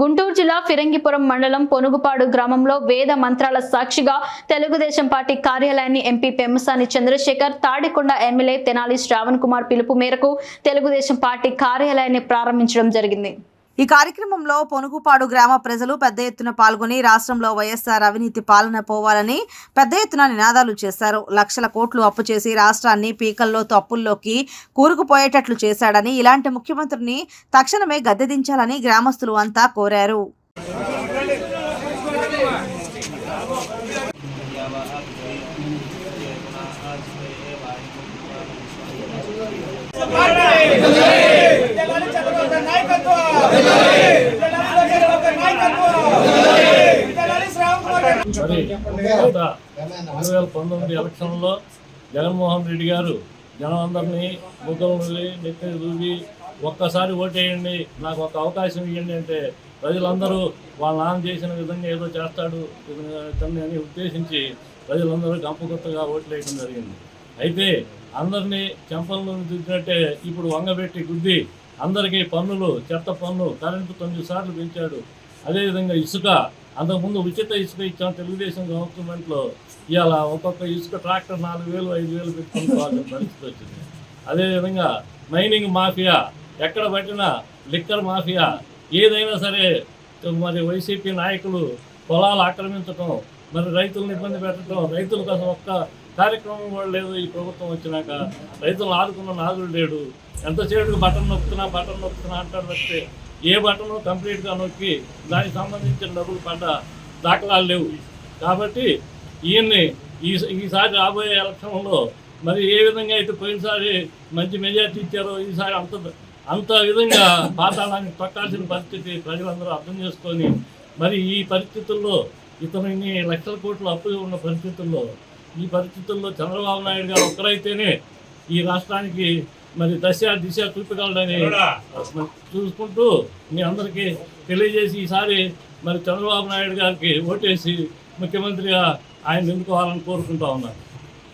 గుంటూరు జిల్లా ఫిరంగిపురం మండలం పొనుగుపాడు గ్రామంలో వేద మంత్రాల సాక్షిగా తెలుగుదేశం పార్టీ కార్యాలయాన్ని ఎంపీ పెమ్మసాని చంద్రశేఖర్ తాడికొండ ఎమ్మెల్యే తెనాలి శ్రావణ్ కుమార్ పిలుపు మేరకు తెలుగుదేశం పార్టీ కార్యాలయాన్ని ప్రారంభించడం జరిగింది. ఈ కార్యక్రమంలో పొనుగుపాడు గ్రామ ప్రజలు పెద్ద ఎత్తున పాల్గొని రాష్ట్రంలో వైఎస్ఆర్ అవినీతి పాలన పోవాలని పెద్ద ఎత్తున నినాదాలు చేశారు. లక్షల కోట్లు అప్పు చేసి రాష్ట్రాన్ని పీకల్లో తప్పుల్లోకి కూరుకుపోయేటట్లు చేశాడని ఇలాంటి ముఖ్యమంత్రిని తక్షణమే గద్దెదించాలని గ్రామస్తులు అంతా కోరారు తెలంగాణ చంద్రబాబు నాయకత్వం తెలంగాణ చంద్రబాబు నాయకత్వం తెలంగాణ శ్రావణ్ కుమార్ మరి గత రెండు వేల పంతొమ్మిది ఎలక్షన్లో జగన్మోహన్ రెడ్డి గారు జనం అందరినీ నెత్తి దూవి ఒక్కసారి ఓటేయండి నాకు ఒక అవకాశం ఇవ్వండి అంటే ప్రజలందరూ వాళ్ళ నాన్న చేసిన విధంగా ఏదో చేస్తాడు తనని అని ఉద్దేశించి ప్రజలందరూ గంపగొత్తగా ఓట్లు వేయడం జరిగింది. అయితే అందరినీ చెంపలను దిద్దినట్టే ఇప్పుడు వంగబెట్టి గుద్ది అందరికీ పన్నులు చెత్త పన్ను కరెంటు తొమ్మిది సార్లు పెంచాడు. అదేవిధంగా ఇసుక అంతకుముందు ఉచిత ఇసుక ఇచ్చాం తెలుగుదేశం గవర్నమెంట్లో. ఇవాళ ఒక్కొక్క ఇసుక ట్రాక్టర్ నాలుగు వేలు ఐదు వేలు పెట్టుకోవాల్సిన పరిస్థితి వచ్చింది. అదేవిధంగా మైనింగ్ మాఫియా ఎక్కడ పట్టినా లిక్కర్ మాఫియా ఏదైనా సరే మరి వైసీపీ నాయకులు పొలాలు ఆక్రమించటం మరి రైతులను ఇబ్బంది పెట్టడం రైతుల కోసం ఒక్క కార్యక్రమం కూడా లేదు. ఈ ప్రభుత్వం వచ్చినాక రైతులను ఆదుకున్న నాదుడు లేడు. ఎంతసేపు బటన్ నొక్కుతున్నా బటన్ నొక్కుతున్నా అంటారు వస్తే ఏ బటన్ కంప్లీట్గా నొక్కి దానికి సంబంధించిన డబ్బులు పడ్డ దాఖలాలు లేవు. కాబట్టి ఈయన్ని ఈ ఈసారి రాబోయే ఎలక్షన్లో మరి ఏ విధంగా అయితే పోయినసారి మంచి మెజార్టీ ఇచ్చారో ఈసారి అంత అంత విధంగా పాతాళానికి తొక్కాల్సిన పరిస్థితి ప్రజలందరూ అర్థం చేసుకొని మరి ఈ పరిస్థితుల్లో ఇతను ఇన్ని లక్షల కోట్లు అప్పు ఉన్న పరిస్థితుల్లో ఈ పరిస్థితుల్లో చంద్రబాబు నాయుడు గారు ఒక్కరైతేనే ఈ రాష్ట్రానికి మరి దశ దిశ చూపగలడని చూసుకుంటూ మీ అందరికీ తెలియజేసి ఈసారి మరి చంద్రబాబు నాయుడు గారికి ఓటేసి ముఖ్యమంత్రిగా ఆయన ఎన్నుకోవాలని కోరుకుంటా ఉన్నాను.